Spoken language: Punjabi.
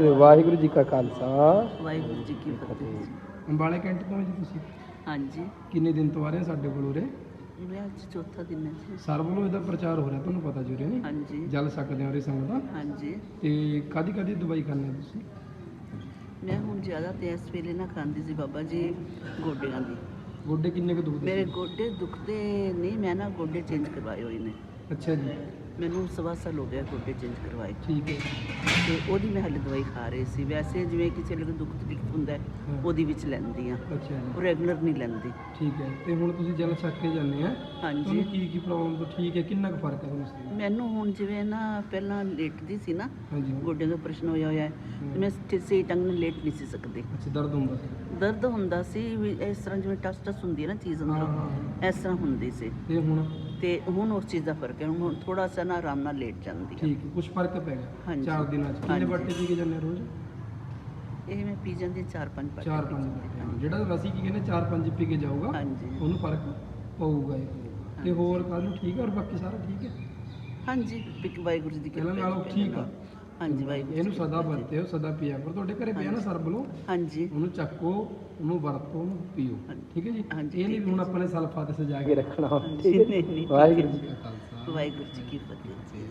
ਵਾਹਿਗੁਰੂ ਜੀ ਕਾ ਖਾਲਸਾ। ਵਾਹਿਗੁਰੂ ਜੀ ਕੀ ਫਤਿਹ। ਅੰਬਾਲੇ ਕੈਂਟ ਤੋਂ ਜੀ ਤੁਸੀਂ? ਹਾਂਜੀ। ਕਿੰਨੇ ਦਿਨ ਤੋਂ ਆ ਰਹੇ ਹੋ ਸਾਡੇ ਕੋਲ ਉਰੇ? ਇਹ ਅੱਜ ਚੌਥਾ ਦਿਨ ਹੈ ਜੀ। ਸਰ ਵੱਲੋਂ ਇਹਦਾ ਪ੍ਰਚਾਰ ਹੋ ਰਿਹਾ ਤੁਹਾਨੂੰ ਪਤਾ ਜੀ ਉਰੇ ਨਹੀਂ? ਹਾਂਜੀ। ਜਲ ਸਕਦੇ ਹੋ ਉਰੇ ਸੰਗਤਾਂ ਹਾਂਜੀ। ਤੇ ਕਾਦੀ ਕਾਦੀ ਦਵਾਈ ਖਾਂਦੇ ਹੋ ਤੁਸੀਂ? ਮੈਂ ਹੁਣ ਜ਼ਿਆਦਾ ਤੇ ਇਸ ਵੇਲੇ ਨਾ ਖਾਂਦੀ ਸੀ ਬਾਬਾ ਜੀ ਗੋਡਿਆਂ ਦੀ। ਗੋਡੇ ਕਿੰਨੇ ਕੁ ਦੁਖਦੇ ਮੇਰੇ ਸੀ? ਗੋਡੇ ਦੁਖਦੇ ਨਹੀਂ ਮੈਂ ਨਾ ਗੋਡੇ ਚੇਂਜ ਕਰਵਾਏ ਹੋਏ ਨੇ। ਅੱਛਾ ਜੀ। ਮੈਨੂੰ ਸਵਾ ਸਾਲ ਹੋ ਗਿਆ ਗੋਡੇ ਚੇਂਜ ਕਰਵਾਏ। ਠੀਕ ਹੈ। ਤੇ ਉਹਦੀ ਮੈਂ ਹਾਲੇ ਦਵਾਈ ਖਾ ਰਹੀ ਸੀ। ਵੈਸੇ ਜਿਵੇਂ ਕਿਸੇ ਨੂੰ ਦੁੱਖ ਤਕਲੀਫ ਹੁੰਦਾ ਹੈ, ਹਾਂ। ਉਹਦੀ ਵਿੱਚ ਲੈਂਦੀ ਆ ਅੱਛਾ ਜੀ। ਰੈਗੂਲਰ ਨਹੀਂ ਲੈਂਦੀ। ਠੀਕ ਹੈ। ਤੇ ਹੁਣ ਤੁਸੀਂ ਜਲ ਛੱਕ ਕੇ ਜਾਂਦੇ ਆ ਹਾਂਜੀ। ਕੀ ਕੀ ਪ੍ਰੋਬਲਮ ਤੋਂ ਠੀਕ ਹੈ? ਕਿੰਨਾ ਕੁ ਫ਼ਰਕ ਹੈ ਤੁਹਾਨੂੰ ਸਰੀਰ ਮੈਨੂੰ ਹੁਣ ਜਿਵੇਂ ਨਾ ਪਹਿਲਾਂ ਲੇਟਦੀ ਸੀ ਨਾ ਹਾਂਜੀ। ਗੋਡਿਆਂ ਦਾ ਪ੍ਰਸ਼ਨ ਹੋਇਆ ਹੋਇਆ ਹੈ। ਤੇ ਮੈਂ ਸਹੀ- ਸਹੀ ਢੰਗ ਨਾਲ ਲੇਟ ਨਹੀਂ ਸੀ ਸਕਦੀ। ਅੱਛਾ ਦਰਦ ਹੁੰਦਾ ਸੀ। ਦਰਦ ਹੁੰਦਾ ਸੀ ਵੀ ਇਸ ਤਰ੍ਹਾਂ ਜਿਵੇਂ ਟਸ ਟਸ ਹੁੰਦੀ ਹੈ ਨਾ ਚੀਜ਼ ਹਾਂ ਅੰਦਰੋਂ ਹਾਂ। ਇਸ ਤਰ੍ਹਾਂ ਹੁੰਦੀ ਸੀ। ਤੇ ਹੁਣ? ਤੇ ਹੁਣ ਉਸ ਚੀਜ਼ ਦਾ ਫ਼ਰਕ ਹੈ ਹੁਣ ਥੋੜਾ ਸਾ ਨਾ ਆਰਾਮ ਨਾਲ ਲੇਟ ਜਾਂਦੀ ਠੀਕ ਹੈ ਕੁਝ ਫ਼ਰਕ ਪੈ ਗਿਆ। ਹਾਂਜੀ। ਦਿਨਾਂ ਚ। ਕਿੰਨੇ ਹਾਂਜੀ। ਬੱਟੇ ਪੀ ਕੇ ਜਾਂਦੇ ਰੋਜ਼? ਇਹ ਮੈਂ ਪੀ ਜਾਂਦੀ ਚਾਰ ਪੰਜ ਪਾਣੀ ਚਾਰ ਪੰਜ ਬੱਟੇ ਹਾਂ, ਜਿਹੜਾ ਅਸੀਂ ਕੀ ਕਹਿੰਦੇ ਚਾਰ ਪੰਜ ਪੀ ਕੇ ਜਾਊਗਾ ਹਾਂਜੀ। ਉਹਨੂੰ ਫ਼ਰਕ ਪਊਗਾ ਹੀ ਪਊਗਾ। ਤੇ ਹੋਰ ਕੱਲ ਨੂੰ ਠੀਕ ਹੈ ਔਰ ਬਾਕੀ ਸਾਰਾ ਠੀਕ ਹੈ? ਹਾਂਜੀ ਪਿਕ ਵਾਹਿਗੁਰੂ ਜੀ ਦੀ ਕਿਰਪਾ ਨਾਲੋਂ। ਠੀਕ ਆ। ਹਾਂਜੀ ਵਾਹਿਗੁਰੂ ਜੀ ਇਹਨੂੰ ਦੀ ਸਦਾ ਕਿਰਪਾ ਹੈ। ਵਰਤਿਓ ਸਦਾ ਪੀਆ ਪਰ ਤੁਹਾਡੇ ਘਰੇ ਪਿਆ ਨਾ ਸਰ ਵੱਲੋਂ ਹਾਂਜੀ। ਉਹਨੂੰ ਚੱਕੋ ਉਹਨੂੰ ਵਰਤੋ ਉਹਨੂੰ ਪੀਓ। ਹਾਂਜੀ। ਠੀਕ ਹੈ ਜੀ? ਹਾਂਜੀ, ਇਹ ਨਹੀਂ ਵੀ ਹੁਣ ਹੈ ਆਪਾਂ ਨੇ ਸਲਫਾ ਤੇ ਸਜਾ ਕੇ ਰੱਖਣਾ। ਹਾਂਜੀ, ਨਹੀਂ, ਨਹੀਂ, ਠੀਕ ਹੈ। ਵਾਹਿਗੁਰੂ ਜੀ। ਜੀ ਕਾ ਖਾਲਸਾ ਵਾਹਿਗੁਰੂ ਜੀ ਕੀ ਫਤਿਹ।